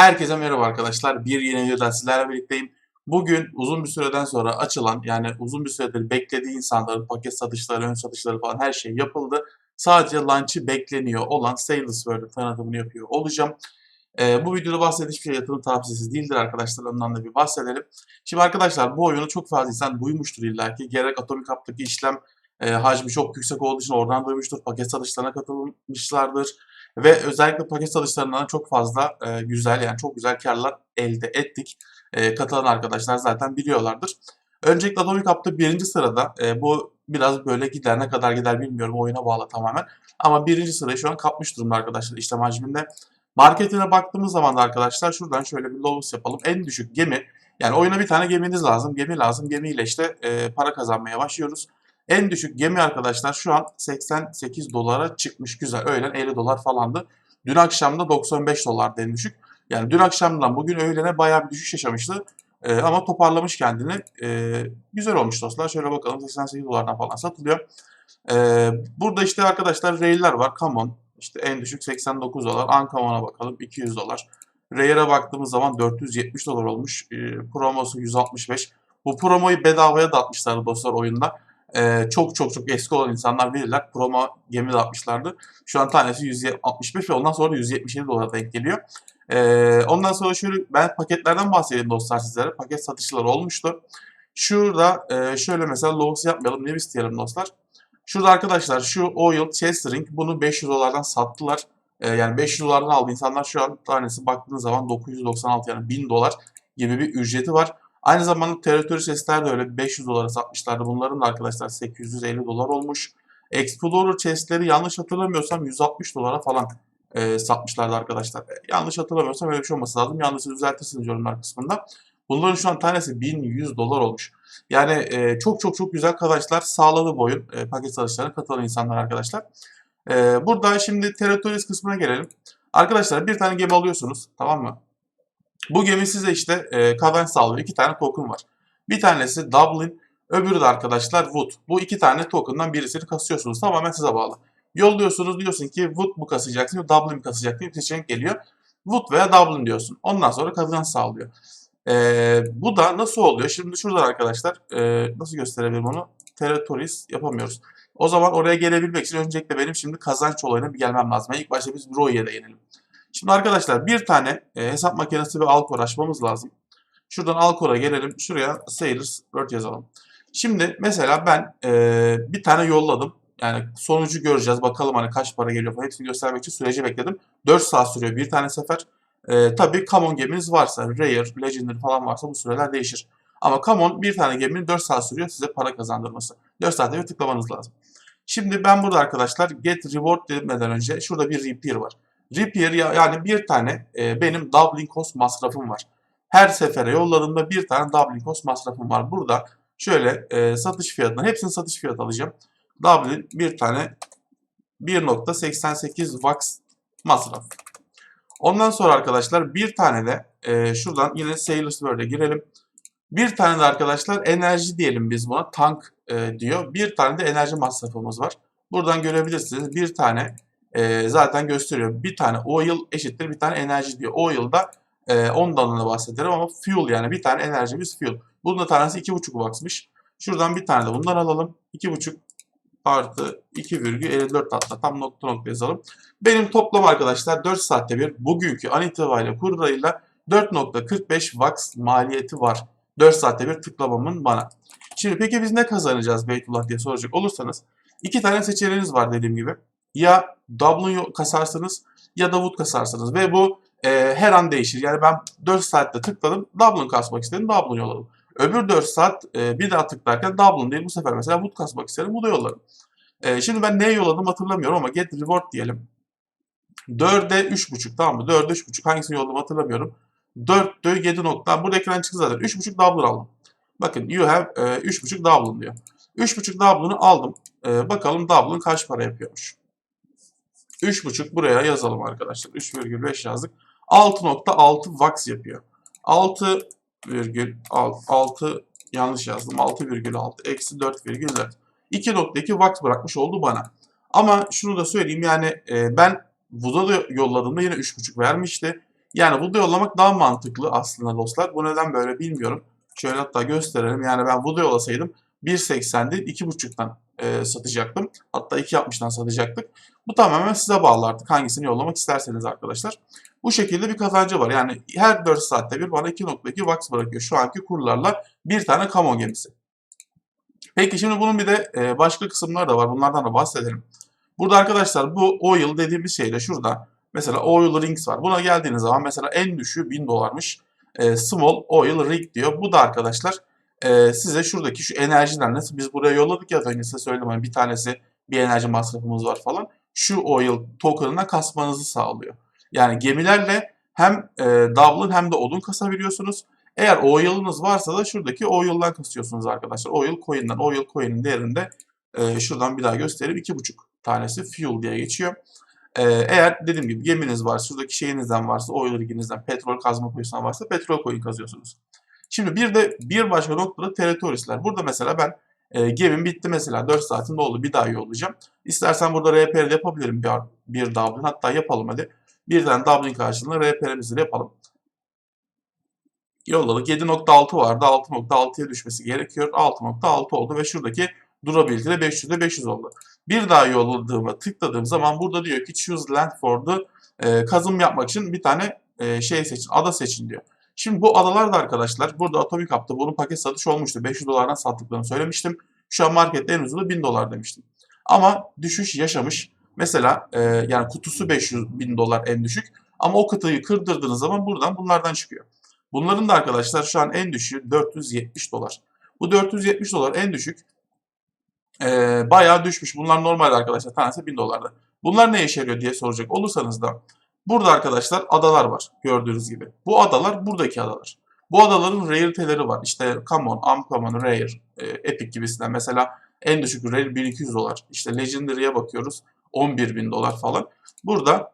Herkese merhaba arkadaşlar. Bir yeni videoda sizlerle birlikteyim. Bugün uzun bir süreden sonra açılan yani uzun bir süredir beklediği insanların paket satışları, ön satışları falan her şey yapıldı. Sadece launch'ı bekleniyor olan Sailors World'ın tanıtımını yapıyor olacağım. Ee, bu videoda bahsettiğim hiçbir şey yatırım tavsiyesi değildir arkadaşlar. Ondan da bir bahsedelim. Şimdi arkadaşlar bu oyunu çok fazla insan duymuştur illaki. Gerek Atomic Hub'daki işlem e, hacmi çok yüksek olduğu için oradan duymuştur. Paket satışlarına katılmışlardır. Ve özellikle paket satışlarından çok fazla e, güzel yani çok güzel karlar elde ettik. E, katılan arkadaşlar zaten biliyorlardır. Öncelikle Atomic Hub'da birinci sırada. E, bu biraz böyle gider ne kadar gider bilmiyorum oyuna bağlı tamamen. Ama birinci sırayı şu an kapmış durumda arkadaşlar işlem hacminde. Marketine baktığımız zaman da arkadaşlar şuradan şöyle bir lowest yapalım. En düşük gemi yani oyuna bir tane geminiz lazım. Gemi lazım. Gemiyle işte e, para kazanmaya başlıyoruz. En düşük gemi arkadaşlar şu an 88 dolara çıkmış. Güzel. Öğlen 50 dolar falandı. Dün akşam da 95 dolardı en düşük. Yani dün akşamdan bugün öğlene bayağı bir düşüş yaşamıştı. Ee, ama toparlamış kendini. Ee, güzel olmuş dostlar. Şöyle bakalım 88 dolardan falan satılıyor. Ee, burada işte arkadaşlar rail'ler var. Common. İşte en düşük 89 dolar. Uncommon'a bakalım 200 dolar. Rare'a baktığımız zaman 470 dolar olmuş. Ee, promosu 165. Bu promoyu bedavaya da atmışlardı dostlar oyunda. Ee, çok çok çok eski olan insanlar bilirler. Promo gemi de atmışlardı. Şu an tanesi 165 ve ondan sonra da 177 dolara denk geliyor. Ee, ondan sonra şöyle ben paketlerden bahsedeyim dostlar sizlere. Paket satışları olmuştu. Şurada e, şöyle mesela loss yapmayalım. Ne isteyelim dostlar? Şurada arkadaşlar şu oil chestering bunu 500 dolardan sattılar. Ee, yani 500 dolardan aldı insanlar şu an tanesi baktığınız zaman 996 yani 1000 dolar gibi bir ücreti var. Aynı zamanda territory chestler de öyle 500 dolara satmışlardı. Bunların da arkadaşlar 850 dolar olmuş. Explorer chestleri yanlış hatırlamıyorsam 160 dolara falan e, satmışlardı arkadaşlar. E, yanlış hatırlamıyorsam öyle bir şey olması lazım. Yanlışsa düzeltirsiniz yorumlar kısmında. Bunların şu an tanesi 1100 dolar olmuş. Yani e, çok çok çok güzel kazançlar sağladı bu oyun. E, paket satışlarına katılan insanlar arkadaşlar. E, burada şimdi territories kısmına gelelim. Arkadaşlar bir tane gemi alıyorsunuz tamam mı? Bu gemi size işte e, kazanç sağlıyor. İki tane token var. Bir tanesi Dublin, öbürü de arkadaşlar Wood. Bu iki tane token'dan birisini kasıyorsunuz. Tamamen size bağlı. Yolluyorsunuz diyorsun ki Wood mu kasacaksın, Dublin mi kasacaksın diye bir seçenek geliyor. Wood veya Dublin diyorsun. Ondan sonra kazanç sağlıyor. E, bu da nasıl oluyor? Şimdi şurada arkadaşlar e, nasıl gösterebilirim onu? Territories yapamıyoruz. O zaman oraya gelebilmek için öncelikle benim şimdi kazanç olayına bir gelmem lazım. Yani ilk başta biz Bro'ya da yenelim. Şimdi arkadaşlar bir tane e, hesap makinesi ve Alcor açmamız lazım. Şuradan Alcor'a gelelim. Şuraya Sailors Word yazalım. Şimdi mesela ben e, bir tane yolladım. Yani sonucu göreceğiz. Bakalım hani kaç para geliyor falan. Hepsini göstermek için süreci bekledim. 4 saat sürüyor bir tane sefer. E, tabii Common geminiz varsa, Rare, Legendary falan varsa bu süreler değişir. Ama Common bir tane geminin 4 saat sürüyor size para kazandırması. 4 saatte bir tıklamanız lazım. Şimdi ben burada arkadaşlar Get Reward demeden önce şurada bir Repair var. Repair yani bir tane e, benim Dublin Cost masrafım var. Her sefere yolladığımda bir tane Dublin Cost masrafım var. Burada şöyle e, satış fiyatına hepsini satış fiyatı alacağım. Dublin bir tane 1.88 wax masraf. Ondan sonra arkadaşlar bir tane de e, şuradan yine Sailors World'e girelim. Bir tane de arkadaşlar enerji diyelim biz buna. Tank e, diyor. Bir tane de enerji masrafımız var. Buradan görebilirsiniz. Bir tane e, zaten gösteriyor. Bir tane oil eşittir bir tane enerji diyor. Oil'da e, ondan da bahsederim ama fuel yani bir tane enerjimiz fuel. Bunun da tanesi 2.5 wattmış. Şuradan bir tane de bundan alalım. 2.5 artı 2,54 hatta tam nokta nokta yazalım. Benim toplam arkadaşlar 4 saatte bir bugünkü an itibariyle kurlarıyla 4.45 watt maliyeti var. 4 saatte bir tıklamamın bana. Şimdi peki biz ne kazanacağız Beytullah diye soracak olursanız iki tane seçeneğiniz var dediğim gibi. Ya Dublin kasarsınız ya da Wood kasarsınız ve bu e, her an değişir. Yani ben 4 saatte tıkladım Dublin kasmak istedim Dublin yolladım. Öbür 4 saat e, bir daha tıklarken Dublin değil bu sefer mesela Wood kasmak istedim Wood'a yolladım. E, şimdi ben neye yolladım hatırlamıyorum ama get reward diyelim. 4'e 3.5 tamam mı? 4'e 3.5 hangisini yolladım hatırlamıyorum. 4'te 7 nokta. Burada ekran çıktı zaten. 3.5 Dublin aldım. Bakın you have e, 3.5 Dublin diyor. 3.5 Dublin'ı aldım. E, bakalım Dublin kaç para yapıyormuş. 3.5 buraya yazalım arkadaşlar. 3,5 yazdık. 6.6 wax yapıyor. 6,6 yanlış yazdım. 6,6 eksi 4,4. 2.2 wax bırakmış oldu bana. Ama şunu da söyleyeyim yani e, ben Vuda da yolladığımda yine 3.5 vermişti. Yani Voodoo yollamak daha mantıklı aslında dostlar. Bu neden böyle bilmiyorum. Şöyle hatta gösterelim. Yani ben Voodoo yollasaydım 1.80 değil 2.5'tan e, satacaktım. Hatta 2.60'dan satacaktık. Bu tamamen size bağlı artık hangisini yollamak isterseniz arkadaşlar. Bu şekilde bir kazancı var. Yani her 4 saatte bir bana 2.2 wax bırakıyor. Şu anki kurlarla bir tane kamo gemisi. Peki şimdi bunun bir de e, başka kısımları da var. Bunlardan da bahsedelim. Burada arkadaşlar bu oil dediğimiz şey de şurada. Mesela oil rings var. Buna geldiğiniz zaman mesela en düşüğü 1000 dolarmış. E, small oil rig diyor. Bu da arkadaşlar e, size şuradaki şu enerjiden nasıl biz buraya yolladık ya da önce size söyledim hani bir tanesi bir enerji masrafımız var falan. Şu oil token'ına kasmanızı sağlıyor. Yani gemilerle hem e, Dublin hem de odun kasabiliyorsunuz. Eğer oil'ınız varsa da şuradaki oil'dan kasıyorsunuz arkadaşlar. Oil coin'den. Oil coin'in değerinde e, şuradan bir daha göstereyim. 2,5 tanesi fuel diye geçiyor. E, eğer dediğim gibi geminiz var, şuradaki şeyinizden varsa, oil riginizden, petrol kazma kuyusundan varsa petrol coin kazıyorsunuz. Şimdi bir de bir başka noktada territories'ler. Burada mesela ben e, gemim bitti mesela 4 saatinde oldu bir daha yollayacağım. İstersen burada RPR yapabilirim bir, bir Dublin. Hatta yapalım hadi. Bir tane Dublin karşılığında RPR'imizi yapalım. Yolladık. 7.6 vardı. 6.6'ya düşmesi gerekiyor. 6.6 oldu ve şuradaki durability de 500'de 500 oldu. Bir daha yolladığıma tıkladığım zaman burada diyor ki choose land for the e, kazım yapmak için bir tane e, şey seçin, ada seçin diyor. Şimdi bu adalar da arkadaşlar burada Atomic Hub'da bunun paket satış olmuştu. 500 dolardan sattıklarını söylemiştim. Şu an markette en ucuzu 1000 dolar demiştim. Ama düşüş yaşamış. Mesela e, yani kutusu 500 bin dolar en düşük. Ama o kıtayı kırdırdığınız zaman buradan bunlardan çıkıyor. Bunların da arkadaşlar şu an en düşüğü 470 dolar. Bu 470 dolar en düşük e, bayağı düşmüş. Bunlar normal arkadaşlar. Tanesi 1000 dolarda. Bunlar ne işe yarıyor diye soracak olursanız da burada arkadaşlar adalar var gördüğünüz gibi. Bu adalar buradaki adalar. Bu adaların rare'teleri var. İşte Common, Uncommon, Rare, e, Epic gibisinden. Mesela en düşük Rare 1200 dolar. İşte Legendary'e bakıyoruz 11.000 dolar falan. Burada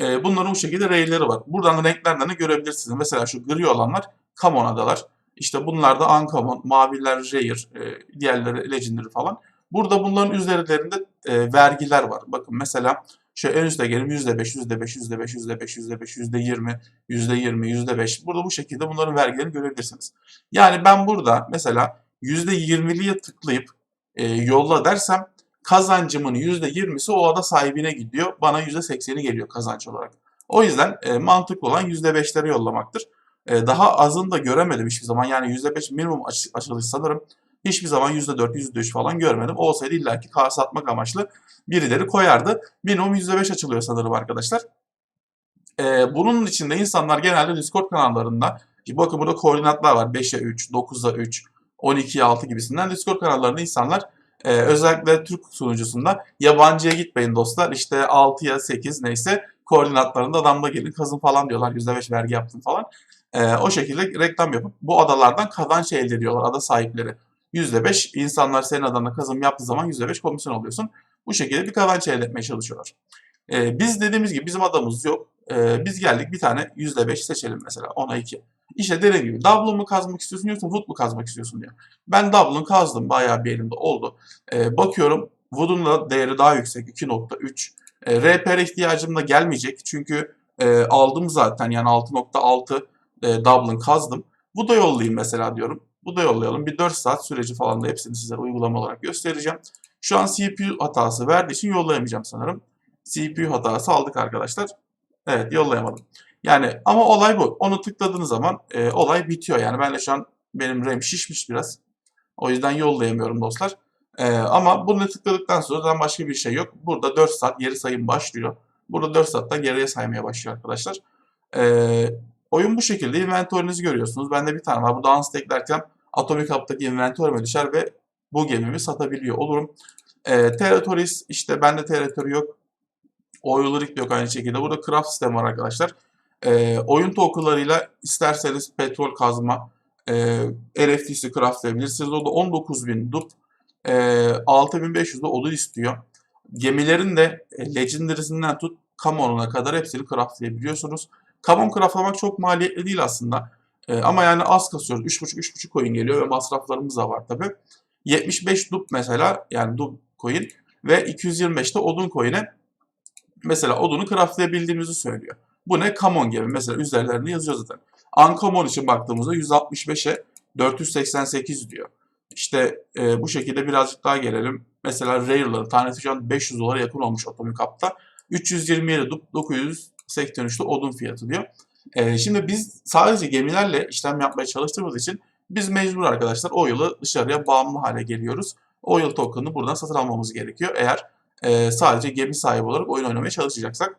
e, bunların bu şekilde rare'leri var. Buradan renklerden de görebilirsiniz. Mesela şu gri olanlar Common adalar. İşte bunlar da Uncommon, maviler Rare, e, diğerleri Legendary falan. Burada bunların üzerlerinde e, vergiler var. Bakın mesela şu en üstte gelin %5, %5, %5, %5, %5, %20, %20, %5. Burada bu şekilde bunların vergilerini görebilirsiniz. Yani ben burada mesela %20'liye tıklayıp e, yolla dersem kazancımın %20'si o ada sahibine gidiyor. Bana %80'i geliyor kazanç olarak. O yüzden e, mantıklı olan %5'leri yollamaktır. E, daha azını da göremedim hiçbir zaman. Yani %5 minimum aç, açılış sanırım. Hiçbir zaman %4, %3 falan görmedim. Olsaydı illaki kar satmak amaçlı birileri koyardı. Minimum %5 açılıyor sanırım arkadaşlar. E, bunun içinde insanlar genelde Discord kanallarında bakın burada koordinatlar var. 5'e 3, 9'a 3, 12'ye 6 gibisinden Discord kanallarında insanlar e, özellikle Türk sunucusunda yabancıya gitmeyin dostlar. İşte 6'ya 8 neyse koordinatlarında adamla gelin kazın falan diyorlar. %5 vergi yaptım falan. E, o şekilde reklam yapıp bu adalardan kazanç elde ediyorlar ada sahipleri. %5 insanlar senin adına kazım yaptığı zaman %5 komisyon alıyorsun. Bu şekilde bir kazanç elde etmeye çalışıyorlar. E, biz dediğimiz gibi bizim adamız yok. E, biz geldik bir tane %5 seçelim mesela 10'a 2. İşte dediğim gibi Dublin mu kazmak istiyorsun yoksa Wood mu kazmak istiyorsun diye. Ben Dublin kazdım bayağı bir elimde oldu. E, bakıyorum Wood'un da değeri daha yüksek 2.3. E, RPR ihtiyacım da gelmeyecek çünkü e, aldım zaten yani 6.6 e, Dublin kazdım. Bu da yollayayım mesela diyorum. Bu da yollayalım. Bir 4 saat süreci falan da hepsini size uygulama olarak göstereceğim. Şu an CPU hatası verdiği için yollayamayacağım sanırım. CPU hatası aldık arkadaşlar. Evet yollayamadım. Yani ama olay bu. Onu tıkladığınız zaman e, olay bitiyor. Yani ben de şu an benim RAM şişmiş biraz. O yüzden yollayamıyorum dostlar. E, ama bunu tıkladıktan sonra başka bir şey yok. Burada 4 saat geri sayım başlıyor. Burada 4 saatten geriye saymaya başlıyor arkadaşlar. E, oyun bu şekilde. Inventory'nizi görüyorsunuz. Bende bir tane var. Bu dance eklerken Atomic Hub'daki inventory'me düşer ve bu gemimi satabiliyor olurum. E, Territories işte bende territory yok. Oil yok aynı şekilde. Burada craft sistemi var arkadaşlar. E, oyun tokenlarıyla isterseniz petrol kazma, e, RFT'si craftlayabilirsiniz. O da 19.000 dup, e, 6.500 de odun istiyor. Gemilerin de e, Legendary'sinden tut Common'una kadar hepsini craftlayabiliyorsunuz. Common craftlamak çok maliyetli değil aslında. E, ama yani az kasıyoruz. 3.5-3.5 coin geliyor ve masraflarımız da var tabi. 75 dup mesela yani dup coin ve 225 de odun coin'e mesela odunu craftlayabildiğimizi söylüyor. Bu ne? Common gemi. Mesela üzerlerinde yazıyor zaten. Uncommon için baktığımızda 165'e 488 diyor. İşte e, bu şekilde birazcık daha gelelim. Mesela Rare'ların tanesi şu an 500 dolara yakın olmuş Atomic Up'ta. 327 983'te odun fiyatı diyor. E, şimdi biz sadece gemilerle işlem yapmaya çalıştığımız için biz mecbur arkadaşlar o yılı dışarıya bağımlı hale geliyoruz. O yıl token'ını buradan satın almamız gerekiyor. Eğer e, sadece gemi sahibi olarak oyun oynamaya çalışacaksak.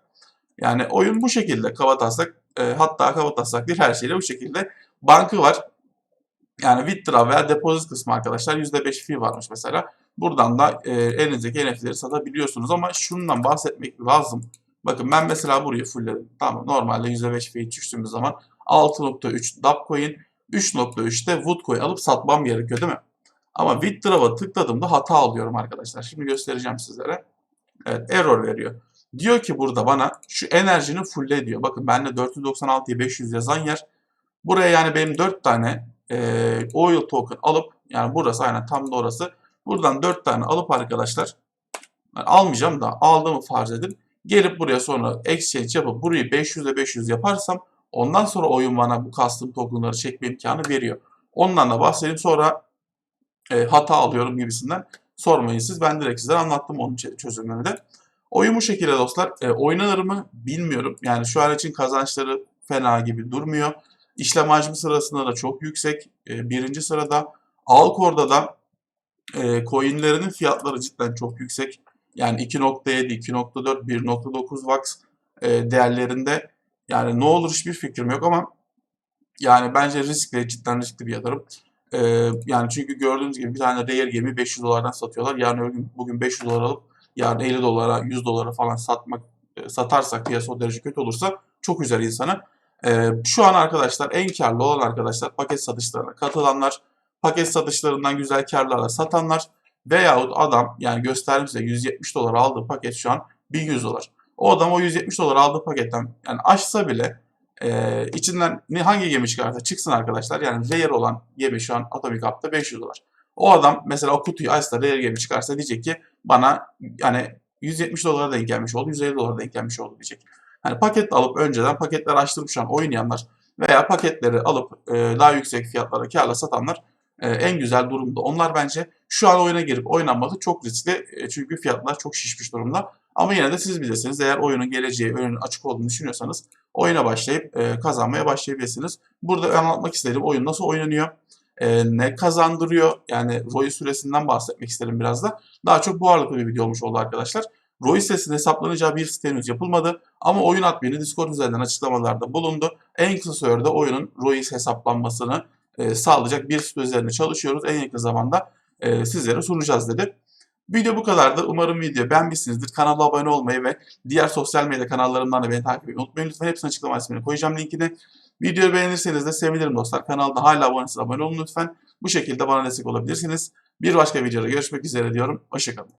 Yani oyun bu şekilde kabataslak e, hatta kabataslak değil her şeyle bu şekilde. Bankı var. Yani withdraw veya deposit kısmı arkadaşlar %5 fee varmış mesela. Buradan da e, elinizdeki NFT'leri satabiliyorsunuz ama şundan bahsetmek lazım. Bakın ben mesela burayı fullledim. Tamam normalde %5 fee düştüğümüz zaman 6.3 Dapcoin 3.3'te Woodcoin alıp satmam gerekiyor değil mi? Ama withdraw'a tıkladığımda hata alıyorum arkadaşlar. Şimdi göstereceğim sizlere. Evet error veriyor. Diyor ki burada bana şu enerjini fulle diyor. Bakın bende 496'ya 500 yazan yer. Buraya yani benim 4 tane e, oil token alıp yani burası aynen tam da orası. Buradan 4 tane alıp arkadaşlar almayacağım da aldığımı farz edin. Gelip buraya sonra exchange yapıp burayı 500'e 500 yaparsam ondan sonra oyun bana bu custom tokenları çekme imkanı veriyor. Ondan da bahsedeyim sonra e, hata alıyorum gibisinden sormayın siz. Ben direkt size anlattım onun çözümünü de. Oyun bu şekilde dostlar. E, oynanır mı bilmiyorum. Yani şu an için kazançları fena gibi durmuyor. İşlem hacmi sırasında da çok yüksek. E, birinci sırada. Alkor'da da e, coinlerinin fiyatları cidden çok yüksek. Yani 2.7, 2.4, 1.9 VAX e, değerlerinde. Yani ne olur hiçbir fikrim yok ama yani bence riskli, cidden riskli bir yatırım. Ee, yani çünkü gördüğünüz gibi bir tane rare gemi 500 dolardan satıyorlar. Yarın öbür gün bugün 500 dolar alıp yarın 50 dolara 100 dolara falan satmak e, satarsak piyasa o derece kötü olursa çok üzer insanı. Ee, şu an arkadaşlar en karlı olan arkadaşlar paket satışlarına katılanlar, paket satışlarından güzel karlarla satanlar veyahut adam yani gösterdim size 170 dolar aldığı paket şu an 1100 dolar. O adam o 170 dolar aldığı paketten yani açsa bile ee, içinden hangi gemi çıkarsa çıksın arkadaşlar. Yani rare olan gemi şu an Atomic Up'ta 500 dolar. O adam mesela o kutuyu açsa rare gemi çıkarsa diyecek ki bana yani 170 dolara denk gelmiş oldu, 150 dolara denk gelmiş oldu diyecek. Yani paket alıp önceden paketler açtırıp şu an oynayanlar veya paketleri alıp e, daha yüksek fiyatlara karla satanlar e, en güzel durumda. Onlar bence şu an oyuna girip oynanması çok riskli. E, çünkü fiyatlar çok şişmiş durumda. Ama yine de siz bilirsiniz. Eğer oyunun geleceği, önünün açık olduğunu düşünüyorsanız oyuna başlayıp e, kazanmaya başlayabilirsiniz. Burada anlatmak istedim oyun nasıl oynanıyor, e, ne kazandırıyor. Yani ROI süresinden bahsetmek isterim biraz da. Daha çok bu ağırlıklı bir video olmuş oldu arkadaşlar. ROI sitesinin hesaplanacağı bir site yapılmadı. Ama oyun admini Discord üzerinden açıklamalarda bulundu. En kısa sürede oyunun ROI hesaplanmasını e, sağlayacak bir site üzerinde çalışıyoruz. En yakın zamanda e, sizlere sunacağız dedi. Video bu kadardı. Umarım video beğenmişsinizdir. Kanala abone olmayı ve diğer sosyal medya kanallarımdan da beni takip etmeyi unutmayın. Lütfen hepsini açıklama kısmına koyacağım linkini. Videoyu beğenirseniz de sevinirim dostlar. Kanalda hala abonesiniz abone olun lütfen. Bu şekilde bana destek olabilirsiniz. Bir başka videoda görüşmek üzere diyorum. Hoşçakalın.